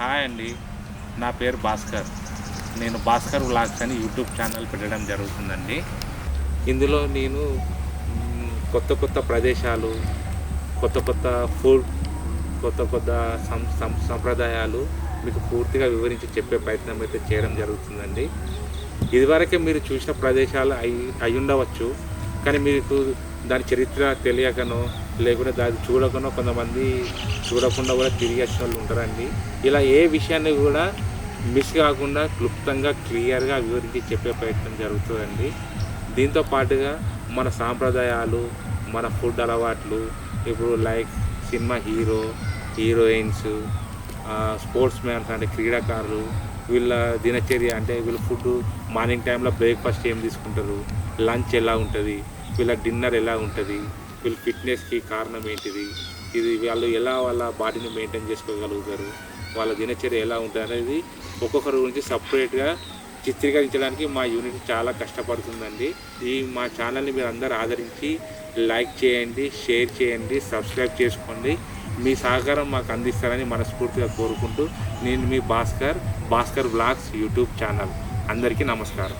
Hi అండి. నా పేరు భాస్కర్. నేను భాస్కర్ వ్లాగ్స్ అని యూట్యూబ్ ఛానల్ పెట్టడం జరుగుతుందండి. ఇందులో నేను కొత్త కొత్త ప్రదేశాలు కొత్త కొత్త ఫుడ్ కొత్త కొత్త సం సం- సంప్రదాయాలు మీకు పూర్తిగా వివరించి చెప్పే ప్రయత్నం అయితే చేయడం జరుగుతుందండి. ఇదివరకే మీరు చూసిన ప్రదేశాలు అయి అయి ఉండవచ్చు కానీ మీకు దాని చరిత్ర తెలియకనో లేకుంటే దాన్ని చూడకుండా కొంతమంది చూడకుండా కూడా తిరిగి వచ్చిన వాళ్ళు ఉంటారండి. ఇలా ఏ విషయాన్ని కూడా మిస్ కాకుండా క్లుప్తంగా క్లియర్గా వివరించి చెప్పే ప్రయత్నం జరుగుతుందండి. దీంతో పాటుగా మన సాంప్రదాయాలు మన ఫుడ్ అలవాట్లు ఇప్పుడు like cinema hero heroines sports mans అంటే క్రీడాకారులు వీళ్ళ దినచర్య అంటే వీళ్ళ ఫుడ్ మార్నింగ్ టైంలో బ్రేక్ఫాస్ట్ ఏం తీసుకుంటారు లంచ్ ఎలా ఉంటుంది వీళ్ళ డిన్నర్ ఎలా ఉంటుంది వీళ్ళ ఫిట్నెస్కి కారణం ఏంటిది? ఇది వాళ్ళు ఎలా వాళ్ళ బాడీని మెయింటైన్ చేసుకోగలుగుతారు? వాళ్ళ దినచర్య ఎలా ఉంటుంది అనేది ఒక్కొక్కరి గురించి సపరేట్గా చిత్రీకరించడానికి మా యూనిట్ చాలా కష్టపడుతుందండి. ఈ మా ఛానల్ని మీరు అందరూ ఆదరించి లైక్ చేయండి షేర్ చేయండి సబ్స్క్రైబ్ చేసుకోండి. మీ సహకారం మాకు అందిస్తారని మనస్ఫూర్తిగా కోరుకుంటూ నేను మీ Bhaskar Bhaskar blogs YouTube channel. అందరికీ నమస్కారం.